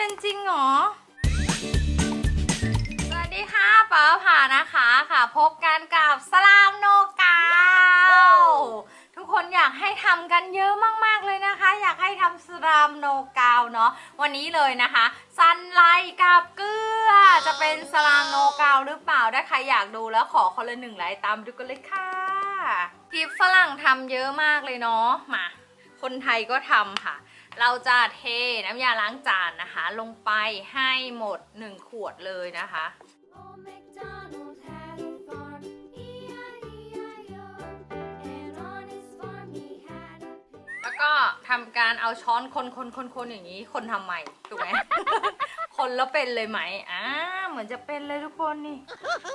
เป็นจริงเหรอ สวัสดีค่ะป๋าผ่านะคะค่ะ พบกันกับสลามโนกาวทุกคนอยากให้ทำกันเยอะมาก ๆ เลยนะคะ อยากให้ทำสลามโนกาวเนาะวันนี้เลยนะคะซันไลกับเกลือจะเป็นสลามโนกาวหรือเปล่าถ้าใครอยากดูแล้วขอคนละหนึ่งไลค์ตามดูกันเลยค่ะคลิปฝรั่งทำเยอะมากเลยเนาะมาคนไทยก็ทำค่ะ เราจะเทน้ำยาล้างจานนะคะ ลงไปให้หมด 1 ขวดเลยนะคะ แล้วก็ทำการเอาช้อนคนคนคนคนอย่างนี้ คนทำใหม่ถูกไหม คนแล้วเป็นเลยไหมอ่าเหมือนจะเป็นเลยทุกคนนี่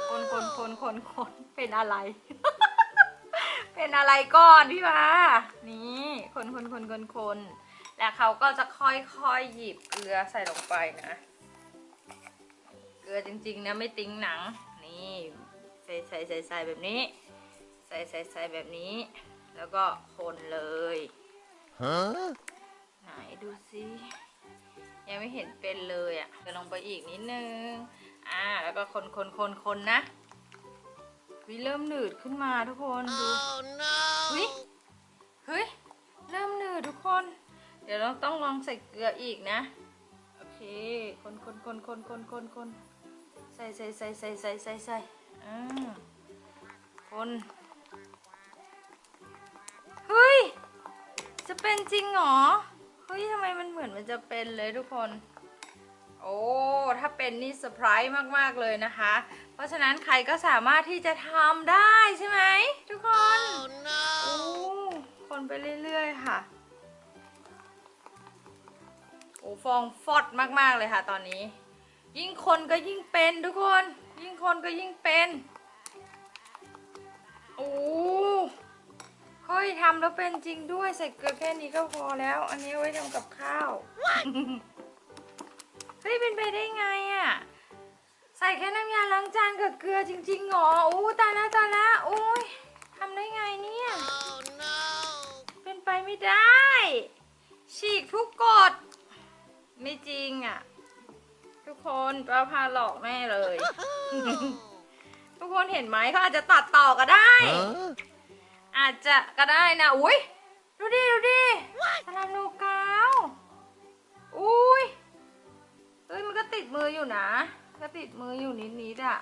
คนคนคนคนคนเป็นอะไร เป็นอะไรก่อนพี่มานี่ คนคนคนคนคน แล้วเขาก็จะค่อยๆหยิบเกลือใส่ลงไปนะ เกลือจริงๆนะไม่ติ้งหนัง นี่ใส่ใส่ใส่ใส่แบบนี้ ใส่ใส่ใส่แบบนี้ แล้วก็คนเลย Huh? ไหนดูสิยังไม่เห็นเป็นเลยอะ่ะเดี๋ยวลงไปอีกนิดนึง อ่า แล้วก็คนคนคนคนนะวิเริ่มหนืดขึ้นมาทุกคน ดู Oh no! เฮ้ย เฮ้ย เริ่มหนืดทุกคน เดี๋ยวเราต้องลองใส่เกลืออีกนะ โอเค คนคนคนคนคนคนคนใส่ใส่ใส่ใส่ใส่ใส่ใส่อ่าคนเฮ้ย จะเป็นจริงเหรอ เฮ้ยทำไมมันเหมือนมันจะเป็นเลยทุกคน โอ้ ถ้าเป็นนี่เซอร์ไพรส์มาก ๆ เลยนะคะ เพราะฉะนั้นใครก็สามารถที่จะทำได้ใช่ไหมทุกคน Oh โอ้ no! คนไปเรื่อย ๆ ค่ะ โอ้ฟองฟอดมากๆเลยค่ะ ตอนนี้ ยิ่งคนก็ยิ่งเป็นทุกคน ยิ่งคนก็ยิ่งเป็นโอ้เฮ้ยทำแล้วเป็นจริงด้วยใส่เกลือแค่นี้ก็พอแล้ว อันนี้เอาไว้ทำกับข้าวเฮ้ยเป็นไปได้ไงอะ่ะใส่แค่น้ำยาล้างจานกับเกลือจริงๆเหรออู้ตายแล้วตายแล้วโอ้ยทำได้ไงเนี่ย Oh no! เป็นไปไม่ได้ ฉีกทุกกฎ ไม่จริงอะ ทุกคนป้าพาหลอกแม่เลย ทุกคนเห็นไหมเขาอาจจะตัดต่อก็ได้ Huh? อาจจะก็ได้นะอุ้ยดูดิดูดิสลามโนกาวอุ้ยเฮ้ยมันก็ติดมืออยู่นะ ก็ติดมืออยู่นิดๆอะ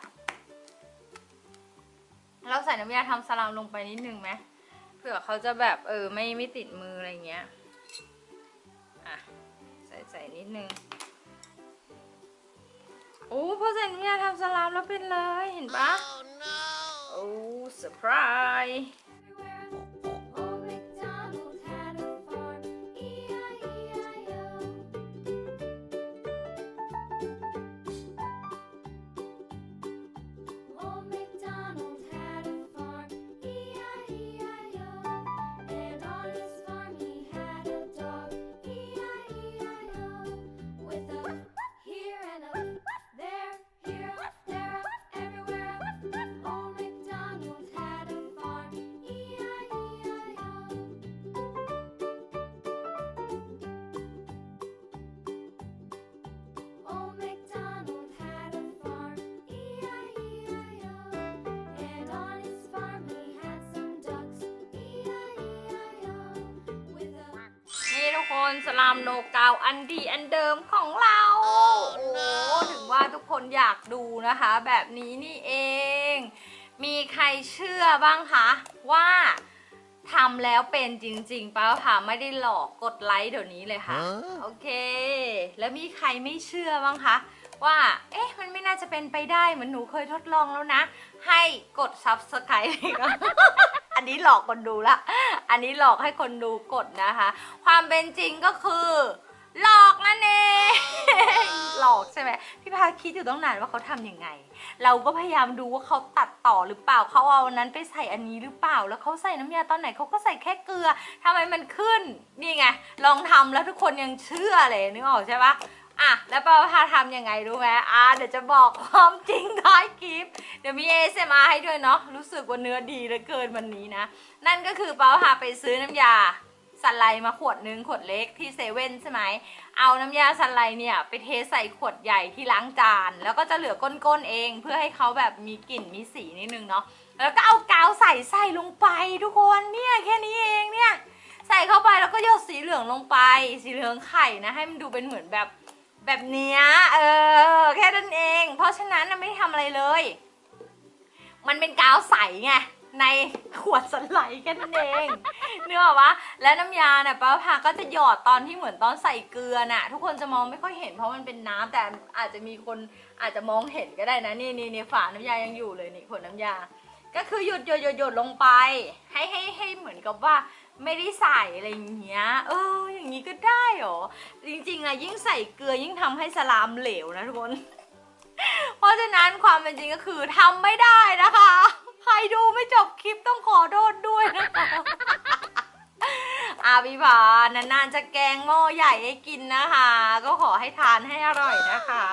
เราใส่น้ำยาทำสลามลงไปนิดนึงไหมเผื่อเขาจะแบบเออไม่ไม่ติดมืออะไรเงี้ยอะ ใส่ใส่นิดนึงโอ้พอใส่น้ำยาทำสลามแล้วเป็นเลยเห็นปะ Oh no! โอ้เซอร์ไพรส์ นี่ทุกคนสลามโนกาวอันดีอันเดิมของเรา โอ้ถึงว่าทุกคนอยากดูนะคะ แบบนี้นี่เอง มีใครเชื่อบ้างคะว่าทำแล้วเป็นจริงๆป้าผ่าไม่ได้หลอกกดไลค์เดี๋ยวนี้เลยค่ะฮะโอเค แล้วมีใครไม่เชื่อบ้างคะว่า เอ๊ะ มันไม่น่าจะเป็นไปได้เหมือนหนูเคยทดลองแล้วนะ ให้กด subscribe เลยก็ อันนี้หลอกคนดูละ อันนี้หลอกให้คนดูกดนะคะ ความเป็นจริงก็คือ หลอกนั่นเอง หลอกใช่ไหมพี่พาคิดอยู่ตั้งนานว่าเขาทำยังไง เราก็พยายามดูว่าเขาตัดต่อหรือเปล่าเขาเอาอันนั้นไปใส่อันนี้หรือเปล่า แล้วเขาใส่น้ำยาตอนไหนเขาก็ใส่แค่เกลือทำไมมันขึ้น นี่ไง ลองทำแล้วทุกคนยังเชื่อเลยนึกออกใช่ปะ อะแล้วปาพาทำยังไงรู้ไหมอะเดี๋ยวจะบอกความจริงท้ายคลิป เดี๋ยวมี ASMR ให้ด้วยเนาะรู้สึกว่าเนื้อดีเหลือเกินวันนี้นะ นั่นก็คือปาพาไปซื้อน้ำยาซันไลมาขวดนึงขวดเล็กที่เซเว่นใช่ไหม เอาน้ำยาซันไลเนี่ยไปเทใส่ขวดใหญ่ที่ล้างจาน แล้วก็จะเหลือก้นๆเองเพื่อให้เขาแบบมีกลิ่นมีสีนิดนึงเนาะ แล้วก็เอากาวใส่ใส่ลงไปทุกคนเนี่ยแค่นี้เองเนี่ย ใส่เข้าไปแล้วก็หยดสีเหลืองลงไป สีเหลืองไข่นะให้มันดูเป็นเหมือนแบบ แบบเนี้ยเออ แค่นั้นเอง เพราะฉะนั้นน่ะไม่ทำอะไรเลย มันเป็นกาวใสไงในขวดสไลด์แค่นั้นเองเนื้ออกปะและน้ำยาเนี่ยป้าพาก็จะหยอดตอนที่เหมือนตอนใส่เกลือน่ะ ทุกคนจะมองไม่ค่อยเห็นเพราะมันเป็นน้ำแต่อาจจะมีคนอาจจะมองเห็นก็ได้นะนี่นี่นี่ฝาน้ำยายังอยู่เลยนี่ขวดน้ำยา ก็คือหยดหยดหยดหยดลงไป ให้ให้ให้เหมือนกับว่า ไม่ได้ใส่อะไรอย่างเงี้ย เออ อย่างนี้ก็ได้เหรอ จริงๆอะยิ่งใส่เกลือยิ่งทำให้สลามเหลวนะทุกคน เพราะฉะนั้นความเป็นจริงก็คือทำไม่ได้นะคะ ใครดูไม่จบคลิปต้องขอโทษด้วยนะคะ อาบิบานานๆจะแกงหม้อใหญ่ให้กินนะคะ ก็ขอให้ทานให้อร่อยนะคะ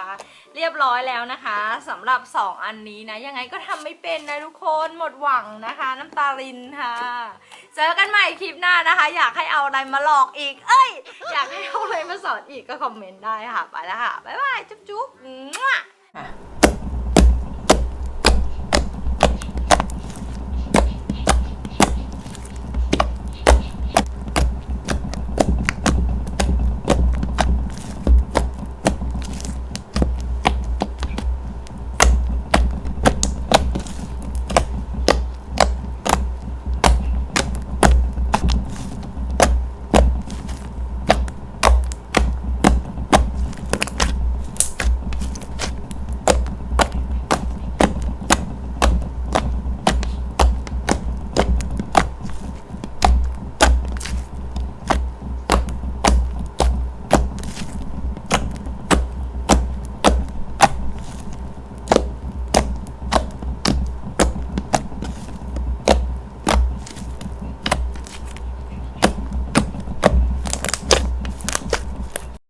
เรียบร้อยแล้วนะคะสำหรับ 2 อันนี้นะ ยังไงก็ทำไม่เป็นนะทุกคนหมดหวังนะคะ น้ำตาลินค่ะ เจอกันใหม่คลิปหน้านะคะ อยากให้เอาอะไรมาหลอกอีก เอ้ย อยากให้เอาอะไรมาสอนอีกก็คอมเมนต์ได้ค่ะ ไปแล้วค่ะ บ๊ายบาย จุ๊บจุ๊บ